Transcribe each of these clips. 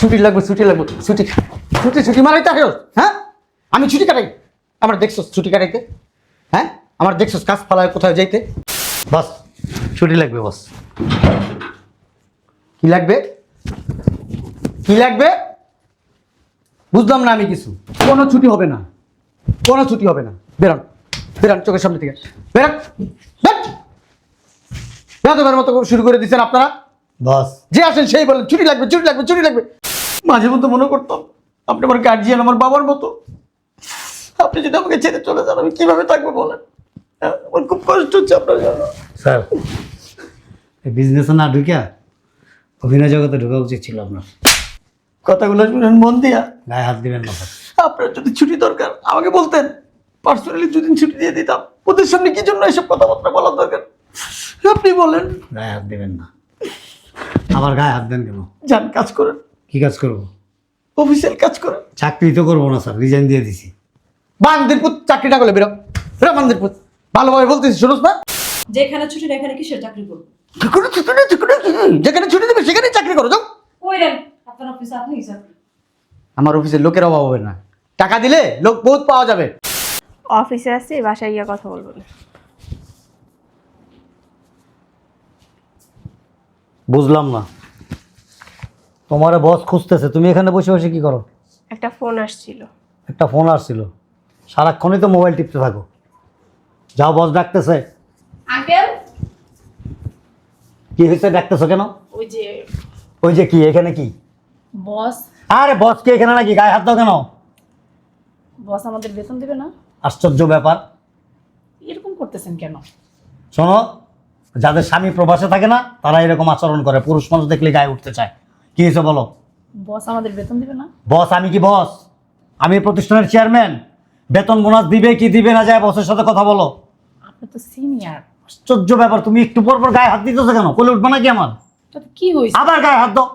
ছুটি লাগবে ছুটি লাগবে ছুটি ছুটি ছুটি মারাইতে আসো হ্যাঁ? আমি ছুটি কাটাই। আমার দেখছ ছুটি কাটাইতে হ্যাঁ? আমার দেখছ কাজ ফালায় কোথায় যাইতে। বাস ছুটি লাগবে বস। কি লাগবে? কি লাগবে? বুঝলাম না আমি কিছু। কোনো ছুটি হবে না। কোনো ছুটি হবে না। বেরোন বেরোন চোখের সামনে থেকে। বেরোন বেরোন। মতো শুরু করে দিচ্ছেন আপনারা। বাস। যে আসেন সেই বলেন ছুটি লাগবে ছুটি লাগবে ছুটি লাগবে। মাঝে মধ্যে মনে করতাম আপনি আমার গার্জিয়ান আমার বাবার মতো। আপনি যদি আমাকে ছেড়ে চলে যান আমি কীভাবে থাকব বলেন? হ্যাঁ, আমার খুব কষ্ট হচ্ছে আপনার জন্য। স্যার এই বিজনেসে না ঢুকিয়া অভিনয় জগতে ঢোকা উচিত ছিল আপনার। কথাগুলো শুনেন মন দিয়া। গায়ে হাত দিবেন না স্যার। আপনার যদি ছুটি দরকার আমাকে বলতেন পার্সোনালি দুদিন ছুটি দিয়ে দিতাম। ওদের সামনে কি জন্য এসব কথাবার্তা বলার দরকার? আপনি বলেন। গায়ে হাত দিবেন না। আবার গায়ে হাত দেন কেন? যান কাজ করেন। কি কাজ করব? অফিসিয়াল কাজ করেন চাকরি তো করব না স্যার রিজাইন দিয়ে দিছি। বান্দির পুত চাকরিটা করলে বেরো। বেরো বান্দির পুত ভালোভাবে বলতেছি শুনোস না। যেখানে ছুটি নেই, এখানে কিসের চাকরি করব? যেখানে ছুটি নেই, যেখানে কি- যেখানে ছুটি দেবে সেখানেই চাকরি করো যাও। কইরেন আপনার অফিসে আপনি চাকরি? আমার অফিসে লোকের অভাব হবে না। টাকা দিলে লোক বহুত পাওয়া যাবে। অফিসে আসছি বাসায় গিয়ে কথা বলব না। বুঝলাম না। তোমার বস খুঁজতেছে তুমি এখানে বসে বসে কি করো? একটা ফোন আসছিল। একটা ফোন আসছিল। সারাক্ষণই তো মোবাইল টিপতে থাকো। যাও বস ডাকতেছে। আঙ্কেল? কি হয়েছে ডাকতেছো কেন? ওই যে ওই যে কি এখানে কি? বস আরে বস কি এখানে নাকি? গায়ে হাত দাও কেন? বস আমাদের বেতন দেবে না? আশ্চর্য ব্যাপার। এরকম করতেছেন কেন? শোনো যাদের স্বামী প্রবাসে থাকে না তারা এরকম আচরণ করে। পুরুষ মানুষ দেখলে গায়ে উঠতে চায়। কি হয়েছে বলো? বস আমাদের বেতন দিবে না। বস আমি কি বস? আমি প্রতিষ্ঠানের চেয়ারম্যান। বেতন বোনাস দিবে কি দিবে না যায় বসের সাথে কথা বলো। আপনি তো সিনিয়র। আশ্চর্য ব্যাপার তুমি একটু পর পর গায়ে হাত দিতেছো কেন? কোলে উঠবে নাকি আমার? কি হয়েছে? আবার গায়ে হাত দাও।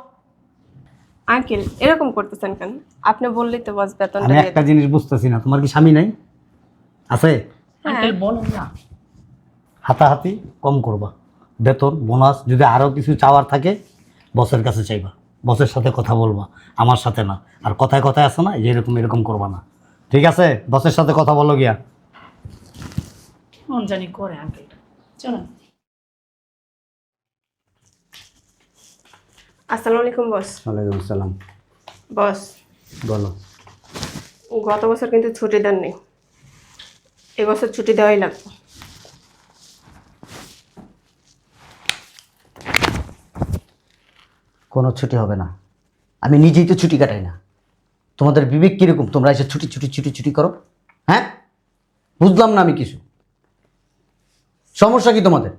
আঙ্কেল এরকম করতেছেন কেন? আপনি বললেই তো বস বেতনটা আমি একটা জিনিস বুঝতেছি না তোমার কি স্বামী নাই? আছে? আঙ্কেল বলুন না। হাতাহাতি কম করবা। বেতন বোনাস যদি আরও কিছু চাওয়ার থাকে বসের কাছে চাইবা। বসের সাথে কথা বলবা আমার সাথে না। আর কথায় কথায় আছে না যে এরকম এরকম করবা না। ঠিক আছে? বসের সাথে কথা বলো গিয়া। মন জানি করে আঙ্কেলটা আসসালামু আলাইকুম বস। ওয়ালাইকুম আসসালাম। বস। বলো। গত বছর কিন্তু ছুটি দেননি। এবছর ছুটি দেওয়াই লাগবে। কোনো ছুটি হবে না। আমি নিজেই তো ছুটি কাটাই না। তোমাদের বিবেক কীরকম? তোমরা এসে ছুটি ছুটি ছুটি ছুটি করো। হ্যাঁ? বুঝলাম না আমি কিছু। সমস্যা কি তোমাদের?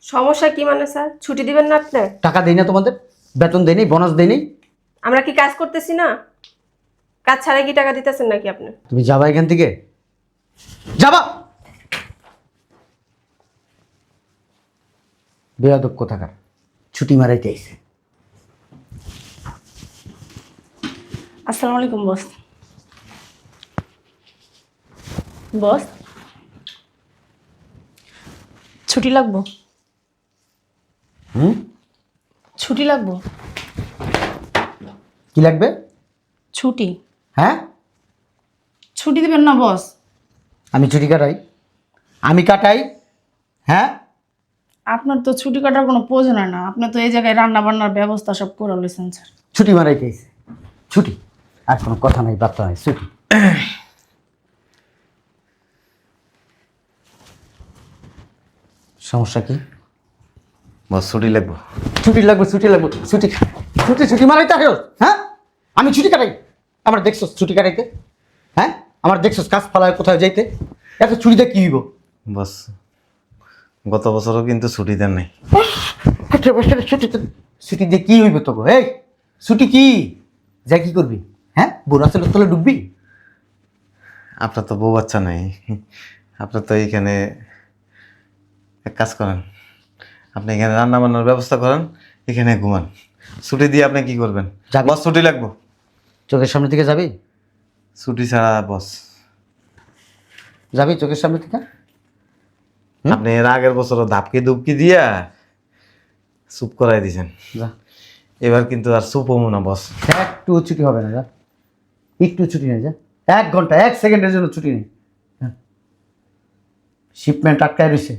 সমস্যা কি মানে স্যার? ছুটি দিবেন না আপনি? টাকা দেই না তোমাদের? বেতন দেই নেই বোনাস দেই নেই? আমরা কি কাজ করতেছি না? কাজ ছাড়া কি টাকা দিতেছেন নাকি আপনি? তুমি যাবা এখান থেকে? যাবা! বেয়াদব কোথাকার? ছুটি মারাইতে আইছে। আসসালামু আলাইকুম বস। বস। ছুটি লাগবো? হুম? ছুটি লাগবো? কি লাগবে? ছুটি। হ্যাঁ? ছুটি দেবেন না বস। আমি ছুটি কাটাই। আমি কাটাই। হ্যাঁ? আপনার তো ছুটি কাটার কোনো প্রয়োজন হয় না। আপনি তো এই জায়গায় রান্না বান্নার ব্যবস্থা সব করে লইছেন স্যার। ছুটি মারাইতে আইছে ছুটি। আর কোনো কথা নাই বার্তা নাই ছুটি সমস্যা কি? বস ছুটি লাগবো। ছুটি লাগবে ছুটি লাগবে ছুটি ছুটি ছুটি মারাইতে আসো হ্যাঁ? আমি ছুটি কাটাই। আমার দেখছ ছুটি কাটাইতে হ্যাঁ? আমার দেখছ কাজ ফালায় কোথায় যাইতে। এত ছুটিতে কি হইব? বস গত বছরও কিন্তু ছুটি দেন নাই। ছুটিতে ছুটি দিয়ে কি হইব তোকে এই ছুটি কি? যা কি করবি? হ্যাঁ বুড়া ছেলের তলে ডুববি? আপনার তো বউ বাচ্চা নাই। আপনার তো এইখানে এক কাজ করেন আপনি এখানে রান্না বান্নার ব্যবস্থা করেন এখানে ঘুমান। ছুটি দিয়ে আপনি কি করবেন? যাবি। বস ছুটি লাগবো। চোখের সামনে থেকে যাবি? ছুটি ছাড়া বস। যাবি চোখের সামনে থেকে আপনি এর আগের বছর ধাপকি ধুপকি দিয়া চুপ করাই দিয়েছেন যা। এবার কিন্তু আর সুপমো না বস। একটু ছুটি হবে না যা। একটু ছুটি নেই যা। এক ঘণ্টা এক সেকেন্ডের জন্য ছুটি নেই। শিপমেন্ট আটকায় রয়েছে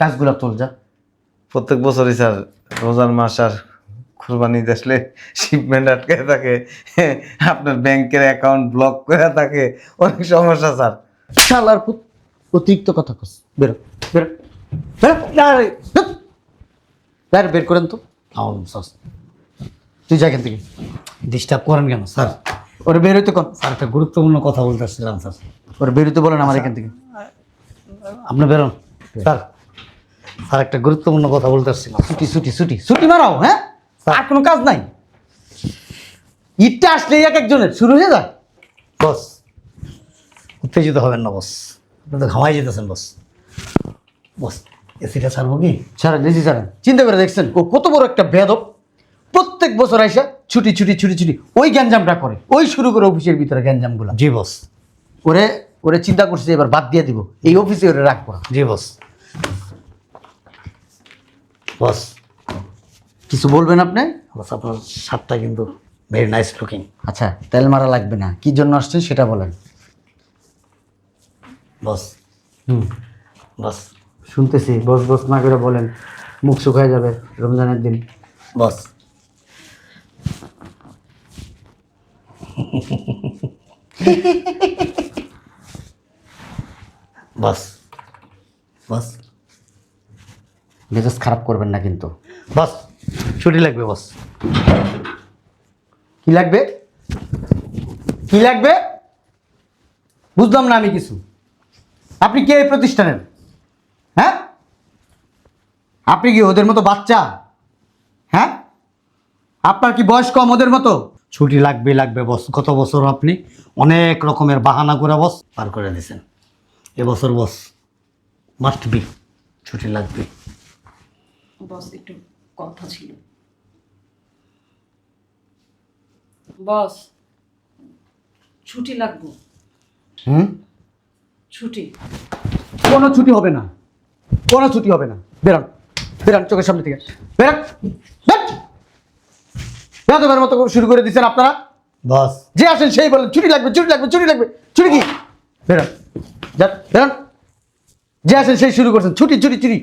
কাজগুলো তোল যা। প্রত্যেক বছরই স্যার রোজার মাস আর কুরবানি আসলে শিপমেন্ট আটকে থাকে। আপনার ব্যাংকের অ্যাকাউন্ট ব্লক করে থাকে। অনেক সমস্যা স্যার। শালার অতিরিক্ত কথা কস। বেরো বেরো বেরো। বের। করেন তো। তুই যা এখান থেকে। ডিস্টার্ব করেন কেন স্যার? ওরে বের হইতে কোন। স্যার একটা গুরুত্বপূর্ণ কথা বলতে আসছিলাম স্যার। ওরে বের হইতে বলেন আমার এখান থেকে। আপনি বেরোন। স্যার স্যার একটা গুরুত্বপূর্ণ কথা বলতে আসছিলাম। ছুটি ছুটি ছুটি ছুটি মারাও হ্যাঁ? আর কোনো কাজ নাই। ঈদটা আসলে এক একজনের শুরু হয়ে যায়। বস উত্তেজিত হবেন না বস। আপনি তো ঘামাই যেতেছেন বস। বস এসিটা ছাড়বো কি? ছাড়েন এসি ছাড়েন। চিন্তা করে দেখছেন ও কত বড় একটা বেদব। প্রত্যেক বছর আইসা ছুটি ছুটি ছুটি ছুটি ওই গ্যাঞ্জামটা করে ওই শুরু করে অফিসের ভিতরে গ্যাঞ্জামগুলো। জি বস। ওরে ওরে চিন্তা করছে এবার বাদ দিয়ে দিব এই অফিসে ওরে রাখব জি বস। বস। কিছু বলবেন আপনি? বস আপনার শার্টটা কিন্তু ভেরি নাইস লুকিং আচ্ছা তেল মারা লাগবে না কি জন্য আসছেন সেটা বলেন। বস। হুম। বস। শুনতেছি বস বস না করে বলেন মুখ শুকায় যাবে রমজানের দিন। বস। বস। বস। মেজাজ খারাপ করবেন না কিন্তু। বস। ছুটি লাগবে বস। কি লাগবে? কি লাগবে? বুঝলাম না আমি কিছু। আপনি কে এই প্রতিষ্ঠানের? হ্যাঁ? আপনি কি ওদের মতো বাচ্চা? হ্যাঁ? আপনার কি বয়স কম ওদের মতো? ছুটি লাগবে লাগবে বস। গত বছর আপনি অনেক রকমের বাহানা করে বস পার করে দিয়েছেন। এবছর বস মাস্ট বি ছুটি লাগবে। বস একটু কথা ছিল। বস ছুটি লাগবো। হুম? ছুটি। কোনো ছুটি হবে না। কোনো ছুটি হবে না। বেরান বেরান চোখের সামনে থেকে। বেরান। বেরাতের মতো শুরু করে দিচ্ছেন আপনারা? বস। যে আসেন সেই বলেন ছুটি লাগবে ছুটি লাগবে ছুটি লাগবে ছুটি কি? বেরান যান বেরান। যে আসেন সেই শুরু করছেন ছুটি ছুটি ছুটি।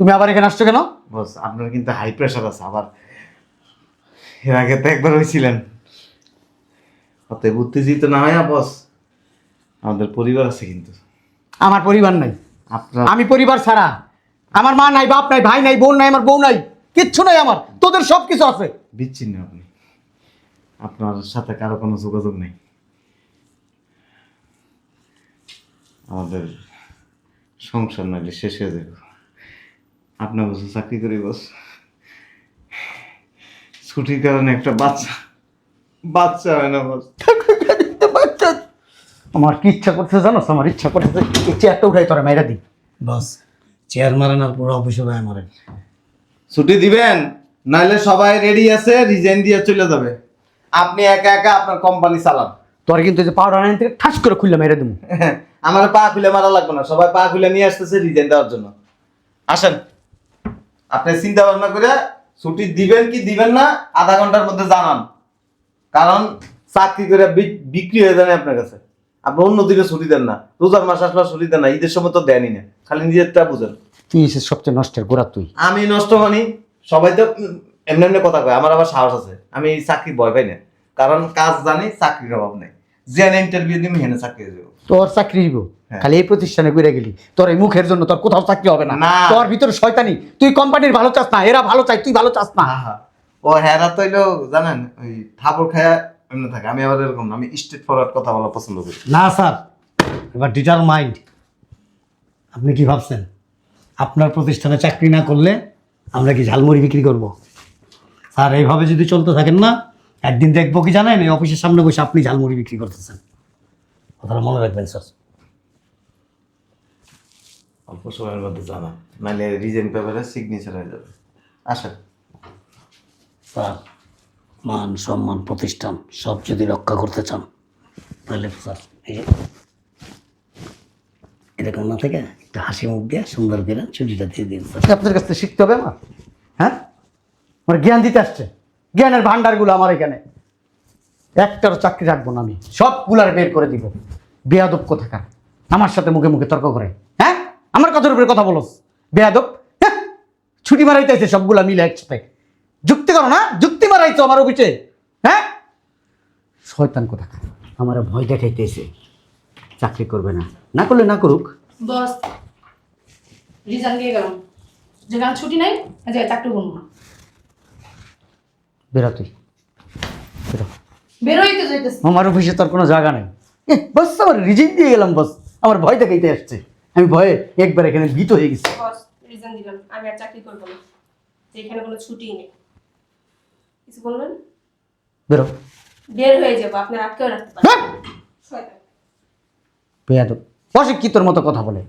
তুমি আবার এখানে আসছো কেন? বস আপনার কিন্তু হাই প্রেশার আছে আবার এর আগে তো একবার হয়েছিলেন। অতএব উত্তেজিত না হয় বস আমাদের পরিবার আছে কিন্তু। আমার পরিবার নাই। আপনার আমি পরিবার ছাড়া। আমার মা নাই বাপ নাই ভাই নাই বোন নাই আমার বউ নাই। কিচ্ছু নাই আমার তোদের সব কিছু আছে। বিচ্ছিন্ন আপনি। আপনার সাথে কারও কোনো যোগাযোগ নেই। আমাদের সংসার নাইলে শেষ হয়ে যাবে। আপনার বসে চাকরি করি বস। ছুটির কারণে একটা বাচ্চা বাচ্চা হয় না বস। আমার কি ইচ্ছা করছে জানো? আমার ইচ্ছা করছে চেয়ারটা উঠাই তোরা মেয়েরা দিই। বস চেয়ার মারেন আর পুরো অফিসে মারেন ছুটি দিবেন? নাইলে সবাই রেডি আছে রিজাইন দিয়ে চলে যাবে। আপনি একা একা আপনার কোম্পানি চালান। তোর কিন্তু যে পাউডার আইন থেকে ঠাস করে খুললে মেরে দেবো আমার পা খুলে মারা লাগবে না। সবাই পা খুলে নিয়ে আসতেছে রিজাইন দেওয়ার জন্য। আসেন। আপনি চিন্তা ভাবনা করে ছুটি দিবেন কি দিবেন না আধা ঘণ্টার মধ্যে জানান। কারণ চাকরি করে বিক্রি হয়ে যাবে আপনার কাছে। আপনি অন্য দিনে ছুটি দেন না। রোজার মাস আসলে ছুটি দেন না। ঈদের সময় তো দেনই না। খালি নিজেরটা বুঝেন। তুই এসে সবচেয়ে নষ্টের গোড়া তুই। আমি নষ্ট মানি সবাই তো এমনি এমনি কথা কয় আমার আবার সাহস আছে। আমি চাকরি ভয় পাই না। কারণ কাজ জানি চাকরির অভাব নেই। যে ইন্টারভিউ দিন হেনে চাকরি দেবো তোর চাকরি দিব হ্যাঁ। খালি এই প্রতিষ্ঠানে ঘুরে গেলি। তোর এই মুখের জন্য তোর কোথাও চাকরি হবে না। না। তোর ভিতরে শয়তানি। তুই কোম্পানির ভালো চাস না এরা ভালো চাই তুই ভালো চাস না। আহা। ও হেরা তো হইল জানেন ওই থাপড় খায়া এমনি থাকে। আমি আবার এরকম না আমি স্ট্রেট ফরওয়ার্ড কথা বলা পছন্দ করি। না স্যার। এবার ডিটার মাইন্ড আপনি কি ভাবছেন? আপনার প্রতিষ্ঠানে চাকরি না করলে আমরা কি ঝালমুড়ি বিক্রি করব? স্যার এইভাবে যদি চলতে থাকেন না একদিন দেখব কি জানেন এই অফিসের সামনে বসে আপনি ঝালমুড়ি বিক্রি করতেছেন। কথাটা মনে রাখবেন স্যার। অল্প সময়ের মধ্যে জানা। নাহলে রিজেন পেপারে সিগনেচার হয়ে যাবে। আসেন। স্যার মান সম্মান প্রতিষ্ঠান সব যদি রক্ষা করতে চান তাহলে স্যার এই এরকম না থেকে একটা হাসি মুখ দিয়ে সুন্দর করে ছুটিটা দিয়ে দিন। আপনার কাছ থেকে শিখতে হবে আমার হ্যাঁ? আমার জ্ঞান দিতে আসছে। জ্ঞানের ভান্ডারগুলো আমার এখানে। একটারও চাকরি রাখব না আমি। সবগুলার বের করে দিব। বেয়াদব কোথাকার? আমার সাথে মুখে মুখে তর্ক করে। হ্যাঁ? আমার কথার উপরে কথা বলোস। বেয়াদব? হ্যাঁ? ছুটি মারাইতেছে সবগুলা মিলে একসাথে। যুক্তি করো না। যুক্তি মারাইছো আমার অফিসে। হ্যাঁ? শয়তান কোথাকার? আমার ভয় দেখাইতেছে। চাকরি করবে না। না করলে না করুক। বস রিজাল্ট দিয়ে গেলাম। যেখানে ছুটি নাই জায়গায় চাকরি করব না। বেরো তুই। বেরো। বেরোই তো যাইতেছে। আমার অফিসে তোর কোনো জায়গা নেই। বস আমার রিজিন দিয়ে গেলাম বস। আমার ভয় দেখাইতে আসছে। আমি ভয়ে একবার এখানে ভীত হয়ে গেছি। বস রিজন দিলাম। আমি আর চাকরি করব না। যে এখানে কোনো ছুটিই নেই। কিছু বলবেন? বেরো। বের হয়ে যাব। আপনার আটকেও রাখতে পারেন হ্যাঁ শয়তান। বেয়াদব। বসে কি তোর মতো কথা বলে।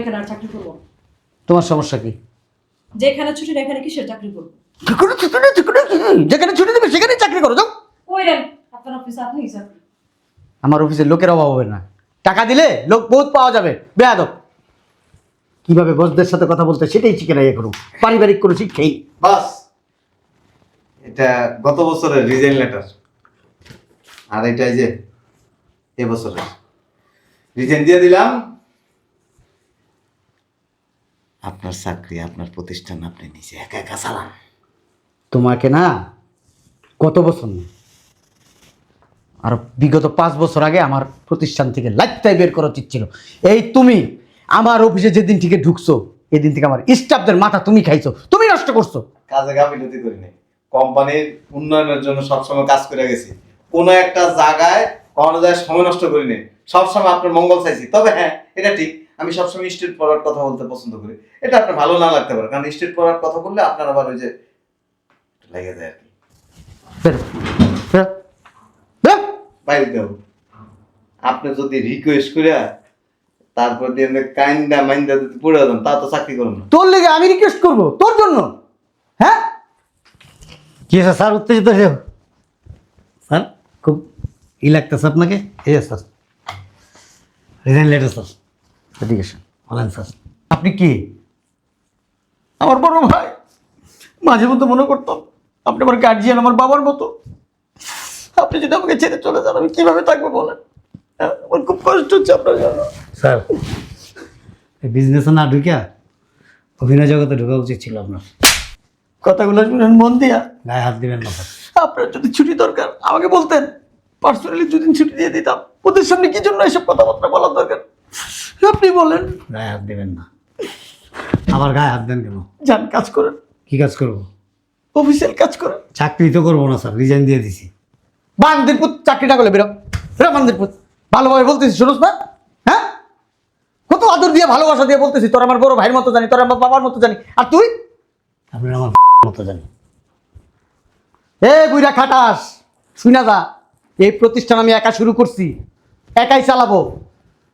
এখানে আর চাকরি করব তোমার সমস্যা কি? যেখানে ছুটি এখানে কিসের চাকরি করব? কি করে ছুটি নেই, ছুটি নেই, কি? যেখানে ছুটি দেবে সেখানে চাকরি করো যাও। ওই আপনার অফিসে আপনি চাকরি। আমার অফিসে লোকের অভাব হবে না। টাকা দিলে লোক বহুত পাওয়া যাবে বেয়াদব। কীভাবে বসদের সাথে কথা বলতে সেটাই শিখে রাইয়া করুক পারিবারিক কোনো শিক্ষাই। বাস। এটা গত বছরের রিজাইন লেটার আর এটা যে এবছরের রিজাইন দিয়ে দিলাম। আপনার চাকরি আপনার প্রতিষ্ঠান আপনি নিজে একা একা চালান। তোমাকে না কত বছর না আর বিগত পাঁচ বছর আগে আমার প্রতিষ্ঠান থেকে লাইফটাই বের করা উচিত ছিল। এই তুমি আমার অফিসে যেদিন থেকে ঢুকছো এদিন থেকে আমার স্টাফদের মাথা তুমি খাইছো তুমি নষ্ট করছ। কাজে গাফিলতি করি নাই কোম্পানির উন্নয়নের জন্য সবসময় কাজ করে গেছি। কোনো একটা জায়গায় কখনো যায় সময় নষ্ট করি নাই। সবসময় আপনার মঙ্গল চাইছি। তবে হ্যাঁ এটা ঠিক। আমি সবসময় স্ট্রিট পড়ার কথা বলতে পছন্দ করি। এটা আপনার ভালো না লাগতে পারে। কারণ স্ট্রিট পড়ার কথা বললে আপনার আবার ওই যে লেগে যায় আর কি। বাইরে দেব আপনি যদি রিকোয়েস্ট করে তারপর দিয়ে কাইন্দা মাইন্দা যদি পড়ে দেন তা তো চাকরি করুন তোর লেগে আমি রিকোয়েস্ট করব? তোর জন্য? হ্যাঁ? কি আছে স্যার? উত্তেজিত হয়ে স্যার খুব ই লাগতেছে আপনাকে? এই স্যার। Resign letter sir. এদিকে আসুন। বলেন স্যার। আপনি কি? আমার বড় ভাই। মাঝে মধ্যে মনে করতাম আপনি আমার গার্জিয়ান আমার বাবার মতো। আপনি যদি আমাকে ছেড়ে চলে যান আমি কীভাবে থাকব বলেন? হ্যাঁ, আমার খুব কষ্ট হচ্ছে আপনার জন্য। স্যার বিজনেসে না ঢুকিয়া অভিনয় জগতে ঢুকা উচিত ছিল আপনার। কথাগুলো শুনেন মন দিয়া। গায়ে হাত দিবেন না। আপনার যদি ছুটি দরকার আমাকে বলতেন। পার্সোনালি দুদিন ছুটি দিয়ে দিতাম। ওদের সামনে কি জন্য এসব কথাবার্তা বলার দরকার? আপনি বলেন। গায়ে হাত দিবেন না। আবার গায়ে হাত দেন কেন? যান কাজ করেন। কি কাজ করব? অফিসিয়াল কাজ করেন। চাকরি তো করব না স্যার। রিজাইন দিয়ে দিছি। বান্দিরপুর চাকরি না করলে বেরো। বেরো বান্দিরপুর ভালোভাবে বলতেছি শুনোস না? হ্যাঁ? কত আদর দিয়ে ভালোবাসা দিয়ে বলতেছি তোর আমার বড় ভাইয়ের মতো জানি তোর আমার বাবার মতো জানি। আর তুই? আপনি আমার মতো জানি। এ বুইরা খাটাস যা। এই প্রতিষ্ঠান আমি একা শুরু করছি, একাই চালাবো।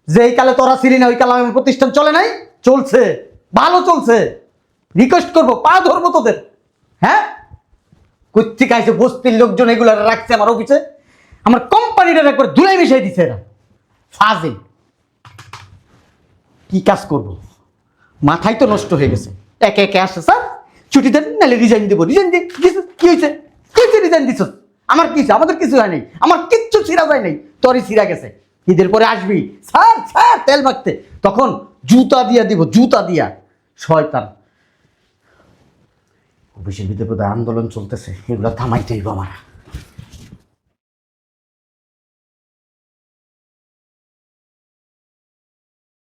যেই কালে তোরা ছিলি না, ওই কালে আমার প্রতিষ্ঠান চলে নাই, চলছে, ভালো চলছে। রিকোয়েস্ট করব, পা ধরবো তোদের হ্যাঁ? কোথেকে আইসে বস্তির লোকজন এগুলো রাখছে আমার অফিসে? আমার কোম্পানিটা একবার ধুলাই মিশাই দিছে এরা। কি কাজ করব? মাথাই তো নষ্ট হয়ে গেছে। একে একে আসে, স্যার। ছুটি দেন, নাহলে রিজাইন দেবো। রিজাইন কি হয়েছে? রিজাইন আমার কিছু, আমাদের কিছু হয় নাই। আমার কিচ্ছু যায় নাই। গেছে। ঈদের পরে আসবি। স্যার স্যার তেল মাখতে। তখন জুতা দিয়া দিব, জুতা দিয়া। শয়তান। অফিসের ভিতরে আন্দোলন চলতেছে। এগুলো থামাইতে হইব আমার।